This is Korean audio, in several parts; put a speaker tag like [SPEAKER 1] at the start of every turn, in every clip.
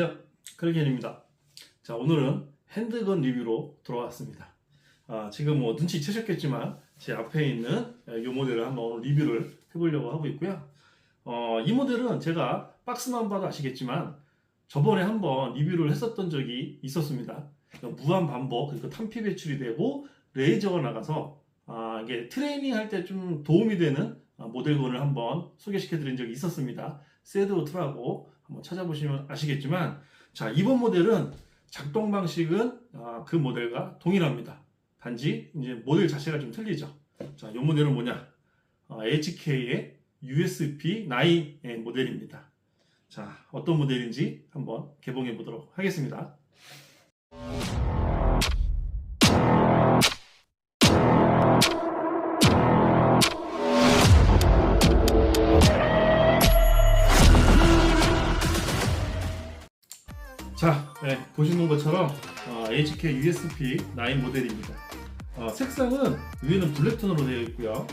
[SPEAKER 1] 안녕하세요. 크리겐입니다. 자, 오늘은 핸드건 리뷰로 돌아왔습니다. 아, 지금 뭐 눈치채셨겠지만 제 앞에 있는 이 모델을 한번 리뷰를 해보려고 하고 있고요. 어, 이 모델은 제가 박스만 봐도 아시겠지만 저번에 한번 리뷰를 했었던 적이 있었습니다. 무한 반복, 그리고 탄피 배출이 되고 레이저가 나가서 아, 이게 트레이닝 할 때 좀 도움이 되는 아, 모델군을 한번 소개시켜 드린 적이 있었습니다. 세드오2라고 한번 찾아보시면 아시겠지만 자 이번 모델은 작동 방식은 아, 그 모델과 동일합니다. 단지 이제 모델 자체가 좀 틀리죠. 자, 이 모델은 뭐냐? 아, HK의 USP9 모델입니다. 자, 어떤 모델인지 한번 개봉해 보도록 하겠습니다. 네, 보시는 것처럼 어, HK USP9 모델입니다. 어, 색상은 위에는 블랙톤으로 되어 있고요.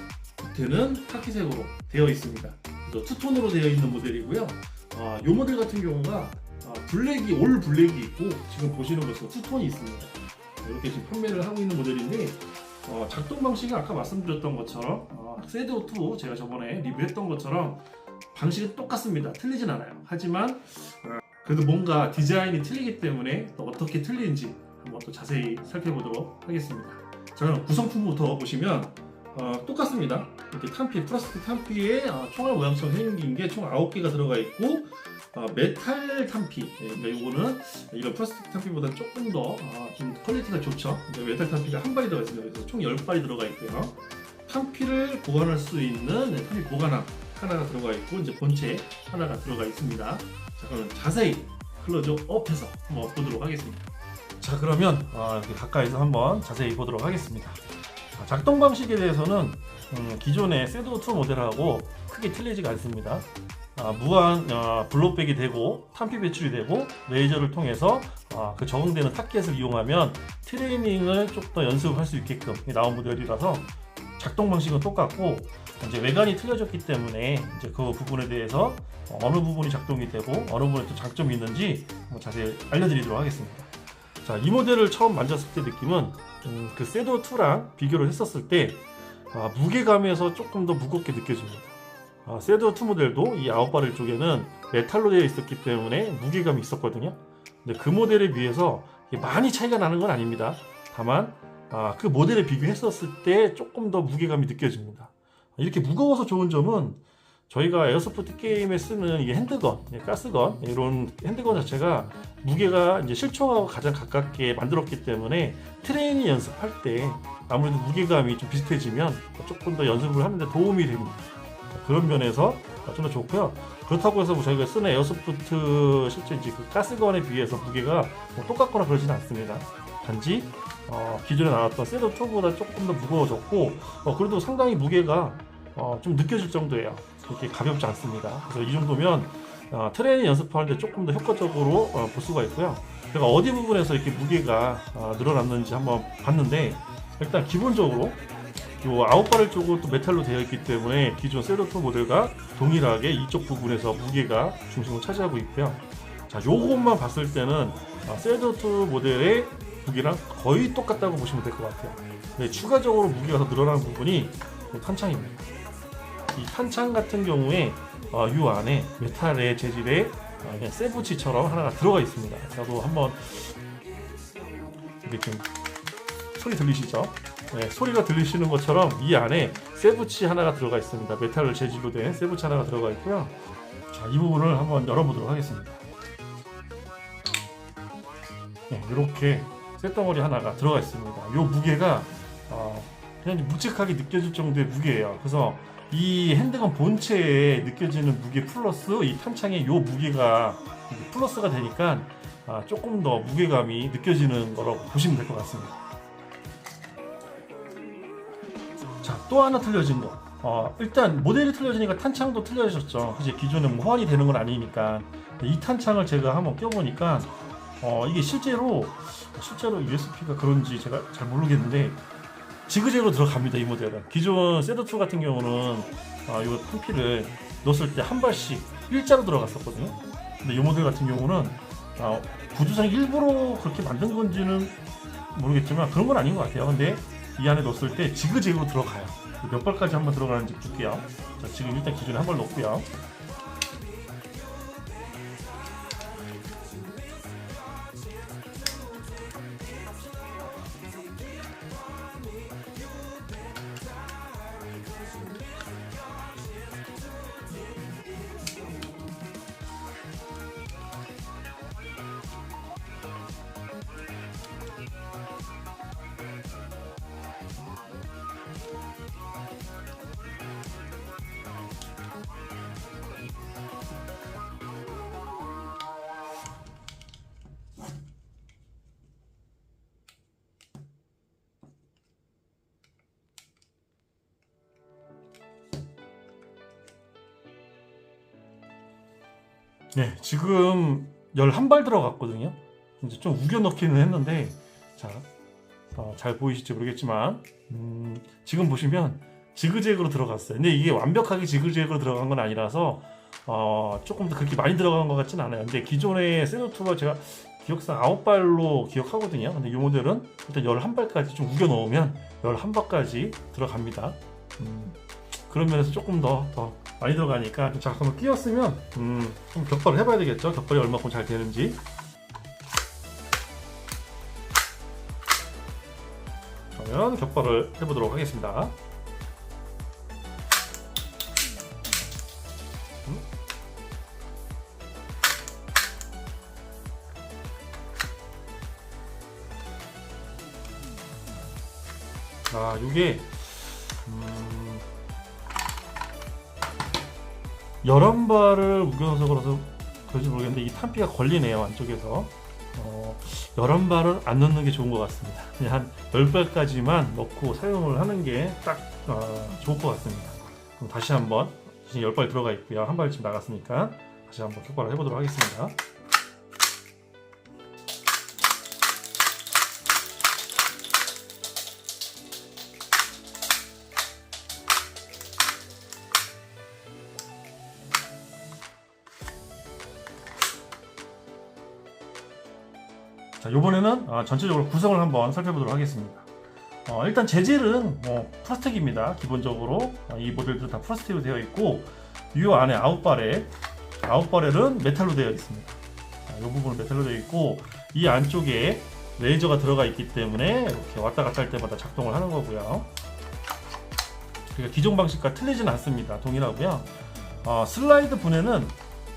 [SPEAKER 1] 밑에는 카키색으로 되어 있습니다. 투톤으로 되어 있는 모델이고요. 어, 이 모델 같은 경우가 어, 블랙이 올 블랙이 있고 지금 보시는 것처럼 투톤이 있습니다. 이렇게 지금 판매를 하고 있는 모델인데 어, 작동 방식은 아까 말씀드렸던 것처럼 어, 세드오2 제가 저번에 리뷰했던 것처럼 방식은 똑같습니다. 틀리진 않아요. 하지만 어, 그래도 뭔가 디자인이 틀리기 때문에 또 어떻게 틀리는지 한번 또 자세히 살펴보도록 하겠습니다. 자, 그럼 구성품부터 보시면 어, 똑같습니다. 이렇게 탄피, 플라스틱 탄피에 어, 총알 모양처럼 생긴 게 총 9개가 들어가 있고 어, 메탈 탄피, 예, 그러니까 이거는 이런 플라스틱 탄피보다 조금 더 어, 좀 퀄리티가 좋죠. 메탈 탄피가 한 발이 들어가 있습니다. 그래서 총 10발이 들어가 있고요. 탄피를 보관할 수 있는 네, 탄피 보관함 하나가 들어가 있고 이제 본체 하나가 들어가 있습니다. 자 그럼 자세히 클로즈 업해서 한번 보도록 하겠습니다. 자 그러면 아, 이렇게 가까이서 한번 자세히 보도록 하겠습니다. 아, 작동 방식에 대해서는 음, 기존의 세도2 모델하고 크게 틀리지가 않습니다. 아, 무한 아, 블록백이 되고 탄피 배출이 되고 레이저를 통해서 아, 그 적응되는 타켓을 이용하면 트레이닝을 좀 더 연습할 수 있게끔 나온 모델이라서 작동 방식은 똑같고 이제 외관이 틀려졌기 때문에 이제 그 부분에 대해서 어느 부분이 작동이 되고 어느 부분에 또 장점이 있는지 뭐 자세히 알려드리도록 하겠습니다. 자, 이 모델을 처음 만졌을 때 느낌은 음, 그 세도 2랑 비교를 했었을 때 아, 무게감에서 조금 더 무겁게 느껴집니다. 아, 세도 2 모델도 이 아웃바렐 쪽에는 메탈로 되어 있었기 때문에 무게감이 있었거든요. 근데 그 모델에 비해서 많이 차이가 나는 건 아닙니다. 다만 아, 그 모델에 비교했었을 때 조금 더 무게감이 느껴집니다. 이렇게 무거워서 좋은 점은 저희가 에어소프트 게임에 쓰는 이게 핸드건, 예, 가스건 이런 핸드건 자체가 무게가 이제 실총하고 가장 가깝게 만들었기 때문에 트레이닝 연습할 때 아무래도 무게감이 좀 비슷해지면 조금 더 연습을 하는데 도움이 됩니다. 그런 면에서 좀 더 좋고요. 그렇다고 해서 뭐 저희가 쓰는 에어소프트 실제 이제 그 가스건에 비해서 무게가 뭐 똑같거나 그러지는 않습니다. 단지 어, 기존에 나왔던 세도 2보다 조금 더 무거워졌고 어, 그래도 상당히 무게가 어, 좀 느껴질 정도예요. 그렇게 가볍지 않습니다. 그래서 이 정도면 어, 트레이닝 연습하는데 조금 더 효과적으로 어, 볼 수가 있고요. 제가 어디 부분에서 이렇게 무게가 어, 늘어났는지 한번 봤는데 일단 기본적으로 요 아웃바렐 쪽은 또 메탈로 되어 있기 때문에 기존 세로2 모델과 동일하게 이쪽 부분에서 무게가 중심을 차지하고 있고요. 자, 요것만 봤을 때는 아, 세로2 모델의 무게랑 거의 똑같다고 보시면 될 것 같아요. 네, 추가적으로 무게가 더 늘어난 부분이 이 탄창입니다. 이 탄창 같은 경우에 어, 이 안에 메탈의 재질의 어, 그냥 세부치처럼 하나가 들어가 있습니다. 저도 한번 이렇게 좀 소리 들리시죠? 네, 소리가 들리시는 것처럼 이 안에 세부치 하나가 들어가 있습니다. 메탈을 재질로 된 세부치 하나가 들어가 있고요. 자, 이 부분을 한번 열어보도록 하겠습니다. 네, 이렇게 쇳덩어리 하나가 들어가 있습니다. 이 무게가 어, 그냥 묵직하게 느껴질 정도의 무게예요. 그래서 이 핸드건 본체에 느껴지는 무게 플러스 이 탄창의 이 무게가 플러스가 되니까 아, 조금 더 무게감이 느껴지는 거라고 보시면 될 것 같습니다. 자, 또 하나 틀려진 거. 어, 일단 모델이 틀려지니까 탄창도 틀려졌죠. 이제 기존에 뭐 호환이 되는 건 아니니까 이 탄창을 제가 한번 껴보니까 어, 이게 실제로 실제로 USB가 그런지 제가 잘 모르겠는데 지그재그로 들어갑니다 이 모델은 기존 세더2 같은 경우는 아, 이 탄피를 넣었을 때 한 발씩 일자로 들어갔었거든요 근데 이 모델 같은 경우는 어, 구조상 일부러 그렇게 만든 건지는 모르겠지만 그런 건 아닌 것 같아요. 근데 이 안에 넣었을 때 지그재그로 들어가요. 몇 발까지 한번 들어가는지 볼게요. 자, 지금 일단 기준에 한 발 넣고요. 네, 지금 11발 들어갔거든요. 이제 좀 우겨 넣기는 했는데, 자, 어, 잘 보이실지 모르겠지만, 음, 지금 보시면 지그재그로 들어갔어요. 근데 이게 완벽하게 지그재그로 들어간 건 아니라서, 어, 조금 더 그렇게 많이 들어간 것 같진 않아요. 근데 기존의 세노투가 제가 기억상 9발로 기억하거든요. 근데 이 모델은 일단 11발까지 좀 우겨 넣으면 11발까지 들어갑니다. 음, 그런 면에서 조금 더, 더 많이 들어가니까 좀 작성을 끼웠으면 음, 좀 격발을 해봐야 되겠죠. 격발이 얼마큼 잘 되는지. 그러면 격발을 해보도록 하겠습니다. 음. 아, 이게 11발을 우겨서 그래서 그런지 모르겠는데 이 탄피가 걸리네요 안쪽에서. 어, 11발은 안 넣는 게 좋은 것 같습니다. 그냥 한 10발까지만 넣고 사용을 하는 게딱 어, 좋을 것 같습니다. 그럼 다시 한번 지금 10발 들어가 있고요. 한 발쯤 나갔으니까 다시 한번 격발을 해보도록 하겠습니다 자, 이번에는 어, 전체적으로 구성을 한번 살펴보도록 하겠습니다. 어, 일단 재질은 뭐 플라스틱입니다. 기본적으로 어, 이 모델들은 다 플라스틱으로 되어 있고 이 안에 아웃바렐, 아웃바렐은 메탈로 되어 있습니다. 자, 이 부분은 메탈로 되어 있고 이 안쪽에 레이저가 들어가 있기 때문에 이렇게 왔다 갔다 할 때마다 작동을 하는 거고요. 그러니까 기존 방식과 틀리진 않습니다. 동일하고요. 어, 슬라이드 분해는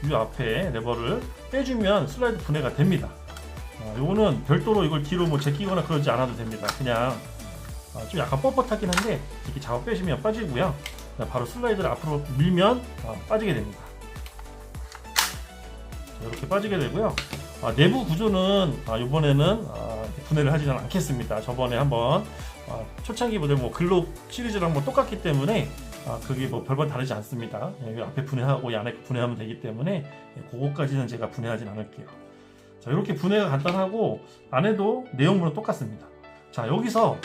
[SPEAKER 1] 이 앞에 레버를 빼주면 슬라이드 분해가 됩니다. 어, 요거는 별도로 이걸 뒤로 뭐 제끼거나 그러지 않아도 됩니다. 그냥 어, 좀 약간 뻣뻣하긴 한데 이렇게 잡아 빼시면 빠지고요. 바로 슬라이드를 앞으로 밀면 어, 빠지게 됩니다. 자, 이렇게 빠지게 되고요. 아, 내부 구조는 아, 이번에는 아, 분해를 하지는 않겠습니다. 저번에 한번 아, 초창기 모델 뭐 글록 시리즈랑 뭐 똑같기 때문에 아, 그게 뭐 별반 다르지 않습니다. 예, 이 앞에 분해하고 이 안에 분해하면 되기 때문에 예, 그거까지는 제가 분해하진 않을게요. 자, 이렇게 분해가 간단하고 안에도 내용물은 똑같습니다. 자, 여기서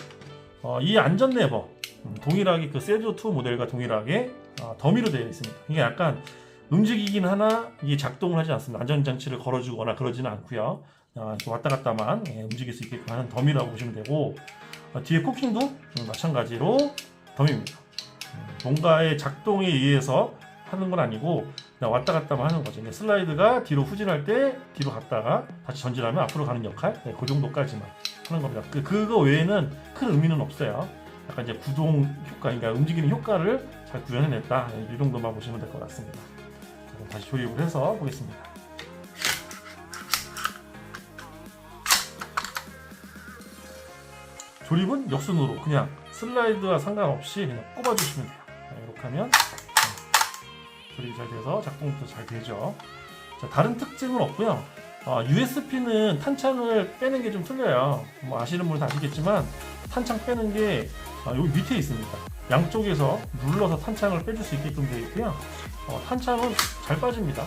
[SPEAKER 1] 어, 이 안전 레버 음, 동일하게 그 세조 2 모델과 동일하게 어, 더미로 되어 있습니다. 이게 약간 움직이긴 하나 이게 작동을 하지 않습니다. 안전장치를 걸어주거나 그러지는 않고요. 어, 왔다 갔다만 예, 움직일 수 있게끔 하는 더미라고 보시면 되고 어, 뒤에 코킹도 음, 마찬가지로 더미입니다. 음, 뭔가의 작동에 의해서 하는 건 아니고 왔다 갔다만 하는 거죠. 슬라이드가 뒤로 후진할 때 뒤로 갔다가 다시 전진하면 앞으로 가는 역할, 네, 그 정도까지만 하는 겁니다. 그, 그거 외에는 큰 의미는 없어요. 약간 이제 구동 효과, 그러니까 움직이는 효과를 잘 구현해냈다. 네, 이 정도만 보시면 될 것 같습니다. 자, 그럼 다시 조립을 해서 보겠습니다. 조립은 역순으로 그냥 슬라이드와 상관없이 그냥 꼽아주시면 돼요. 자, 이렇게 하면 조립이 잘 돼서 작동도 잘 되죠. 자, 다른 특징은 없고요. 어, USB는 탄창을 빼는 게 좀 틀려요. 뭐 아시는 분은 아시겠지만 탄창 빼는 게 어, 여기 밑에 있습니다. 양쪽에서 눌러서 탄창을 빼줄 수 있게끔 되어 있고요. 어, 탄창은 잘 빠집니다.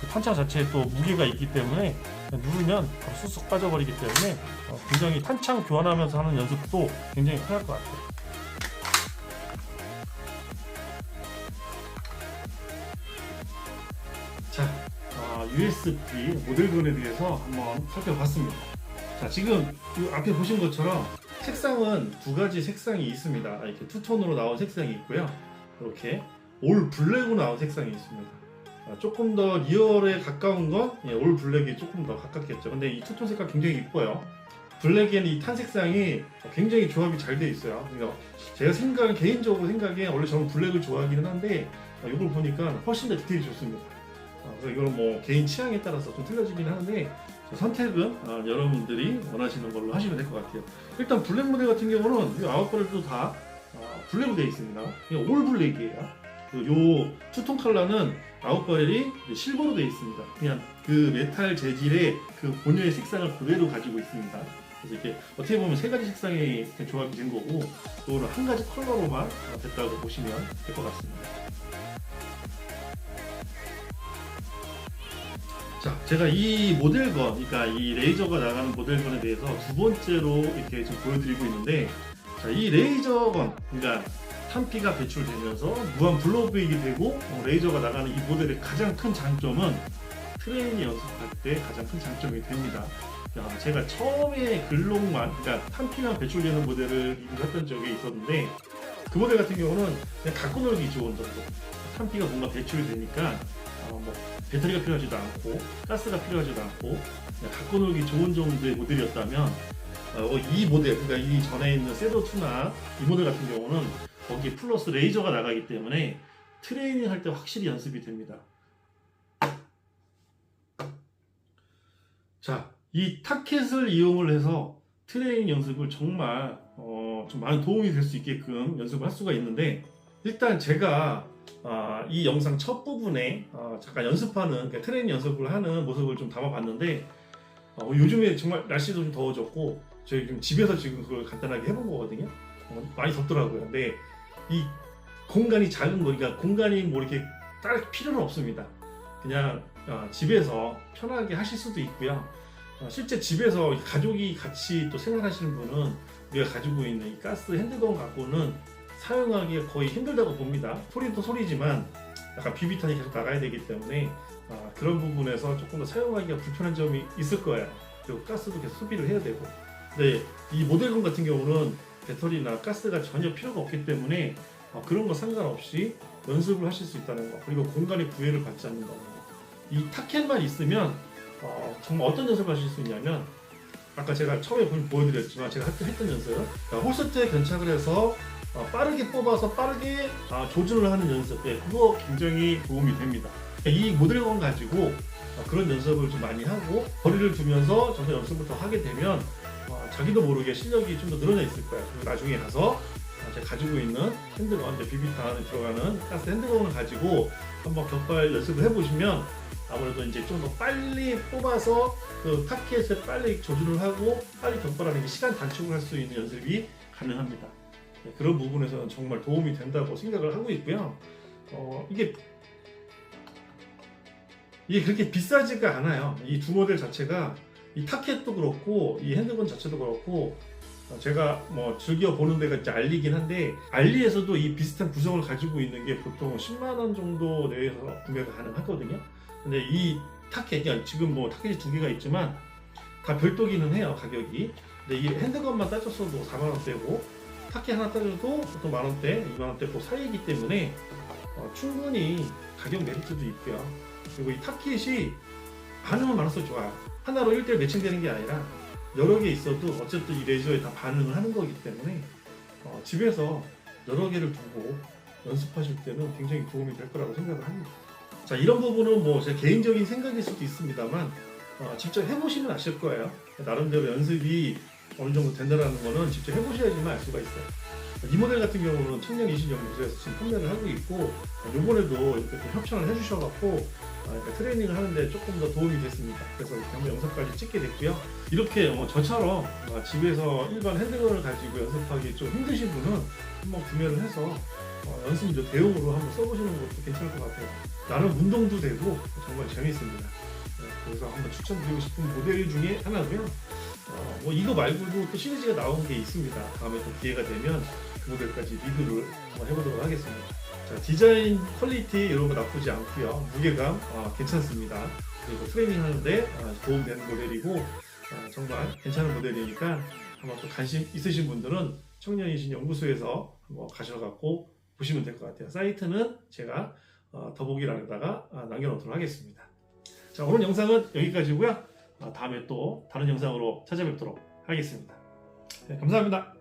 [SPEAKER 1] 그 탄창 자체에 또 무게가 있기 때문에 누르면 쑥쑥 빠져버리기 때문에 어, 굉장히 탄창 교환하면서 하는 연습도 굉장히 편할 것 같아요. USP 모델군에 대해서 한번 살펴봤습니다. 자, 지금 이 앞에 보신 것처럼 색상은 두 가지 색상이 있습니다. 이렇게 투톤으로 나온 색상이 있고요. 이렇게 올 블랙으로 나온 색상이 있습니다. 아, 조금 더 리얼에 가까운 건 올 블랙이 조금 더 가깝겠죠. 근데 이 투톤 색깔 굉장히 이뻐요. 블랙에는 이 탄 색상이 굉장히 조합이 잘 돼 있어요. 그러니까 제가 생각 개인적으로 생각에 원래 저는 블랙을 좋아하기는 한데 어, 이걸 보니까 훨씬 더 디테일이 좋습니다. 어, 그래서 이건 뭐 개인 취향에 따라서 좀 틀려지긴 하는데 저 선택은 어, 여러분들이 원하시는 걸로 하시면 될 것 같아요. 일단 블랙 모델 같은 경우는 이 아웃벌도 다 어, 블랙으로 되어 있습니다. 그냥 올 블랙이에요. 요 투톤 컬러는 아웃바렐이 실버로 되어 있습니다. 그냥 그 메탈 재질의 그 본연의 색상을 그대로 가지고 있습니다. 그래서 이렇게 어떻게 보면 세 가지 이렇게 조합이 된 거고 이거는 한 가지 컬러로만 됐다고 보시면 될 것 같습니다. 제가 이 모델건, 그러니까 이 레이저가 나가는 모델건에 대해서 두 번째로 이렇게 좀 보여드리고 있는데, 자, 이 레이저건, 그러니까 탄피가 배출되면서 무한 블로브이게 되고 어, 레이저가 나가는 이 모델의 가장 큰 장점은 트레이닝 연습할 때 가장 큰 장점이 됩니다. 야, 제가 처음에 글록만, 그러니까 탄피만 배출되는 모델을 리뷰했던 적이 있었는데 그 모델 같은 경우는 그냥 갖고 놀기 좋은 정도. 탄피가 뭔가 배출이 되니까 어, 뭐 배터리가 필요하지도 않고 가스가 필요하지도 않고 갖고 놀기 좋은 정도의 모델이었다면 어, 이 모델, 그러니까 이 전에 있는 세도2나 이 모델 같은 경우는 거기에 플러스 레이저가 나가기 때문에 트레이닝 할 때 확실히 연습이 됩니다. 자, 이 타켓을 이용을 해서 트레이닝 연습을 정말 어, 좀 많은 도움이 될 수 있게끔 연습을 할 수가 있는데 일단 제가 아, 이 영상 첫 부분에 어, 잠깐 연습하는 그러니까 트레이닝 연습을 하는 모습을 좀 담아봤는데 어, 요즘에 정말 날씨도 좀 더워졌고 저희 좀 집에서 지금 그걸 간단하게 해본 거거든요. 어, 많이 덥더라고요. 근데 이 공간이 작은 거니까 공간이 뭐 이렇게 딱 필요는 없습니다. 그냥 어, 집에서 편하게 하실 수도 있고요. 어, 실제 집에서 가족이 같이 또 생활하시는 분은 우리가 가지고 있는 이 가스 핸드건 갖고는 사용하기 거의 힘들다고 봅니다. 소리도 소리지만 약간 비비탄이 계속 나가야 되기 때문에 아, 그런 부분에서 조금 더 사용하기가 불편한 점이 있을 거예요. 그리고 가스도 계속 소비를 해야 되고. 근데 이 모델건 같은 경우는 배터리나 가스가 전혀 필요가 없기 때문에 어, 그런 거 상관없이 연습을 하실 수 있다는 거 그리고 공간의 구애를 받지 않는다는 거. 이 타켓만 있으면 어, 정말 어떤 연습을 하실 수 있냐면 아까 제가 처음에 보- 보여드렸지만 제가 했던 연습 그러니까 홀스트에 견착을 해서 어, 빠르게 뽑아서 빠르게 아, 조준을 하는 연습 예, 그거 굉장히 도움이 됩니다 이 모델건 가지고 어, 그런 연습을 좀 많이 하고 거리를 두면서 점점 연습을 더 하게 되면 어, 자기도 모르게 실력이 좀 더 늘어나 있을 거예요 나중에 가서 어, 제가 가지고 있는 핸드건 이제 비비탄에 들어가는 가스 핸드건을 가지고 한번 격발 연습을 해보시면 아무래도 이제 좀 더 빨리 뽑아서 그 타켓에 빨리 조준을 하고 빨리 격발하는 게 시간 단축을 할 수 있는 연습이 가능합니다. 네, 그런 부분에서는 정말 도움이 된다고 생각을 하고 있고요. 어, 이게 이게 그렇게 비싸지가 않아요. 이 두 모델 자체가 이 타켓도 그렇고 이 핸드건 자체도 그렇고 어, 제가 뭐 즐겨 보는 데가 이제 알리긴 한데 알리에서도 이 비슷한 구성을 가지고 있는 게 보통 10만 원 정도 내에서 구매가 가능하거든요. 근데 이 타켓, 그러니까 지금 뭐 타켓이 두 개가 있지만 다 별도기는 해요 가격이. 근데 이 핸드건만 따졌어도 4만 원대고 타켓 하나 따져도 보통 만 원대, 2만 원대 그 사이이기 때문에 어, 충분히 가격 메리트도 있고요. 그리고 이 타켓이 많으면 많을수록 좋아요. 하나로 1대1 매칭되는 게 아니라 여러 개 있어도 어쨌든 이 레저에 다 반응을 하는 거기 때문에 어, 집에서 여러 개를 두고 연습하실 때는 굉장히 도움이 될 거라고 생각을 합니다. 자 이런 부분은 뭐 제 개인적인 생각일 수도 있습니다만 어, 직접 해보시면 아실 거예요. 나름대로 연습이 어느 정도 된다는 거는 직접 해보셔야지만 알 수가 있어요. 이 모델 같은 경우는 청년 이신 연구소에서 지금 판매를 하고 있고 이번에도 이렇게 좀 협찬을 해주셔갖고 아, 그러니까 트레이닝을 하는데 조금 더 도움이 됐습니다. 그래서 이렇게 한번 영상까지 찍게 됐고요. 이렇게 어, 저처럼 어, 집에서 일반 핸드건을 가지고 연습하기 좀 힘드신 분은 한번 구매를 해서 어, 연습 대용으로 한번 써보시는 것도 괜찮을 것 같아요. 나름 운동도 되고 정말 재밌습니다. 네, 그래서 한번 추천드리고 싶은 모델 중에 하나고요. 어, 뭐 이거 말고도 또 시리즈가 나온 게 있습니다. 다음에 또 기회가 되면 그 모델까지 리뷰를 한번 해보도록 하겠습니다. 자, 디자인 퀄리티 이런 거 나쁘지 않고요. 무게감 아, 괜찮습니다. 그리고 트레이닝 하는데 아, 도움되는 모델이고 아, 정말 괜찮은 모델이니까 한번 또 관심 있으신 분들은 청년이신 연구소에서 한번 가셔갖고 보시면 될 것 같아요. 사이트는 제가 어, 더보기란에다가 아, 남겨놓도록 하겠습니다. 자 오늘 영상은 여기까지고요. 아, 다음에 또 다른 영상으로 찾아뵙도록 하겠습니다. 네, 감사합니다.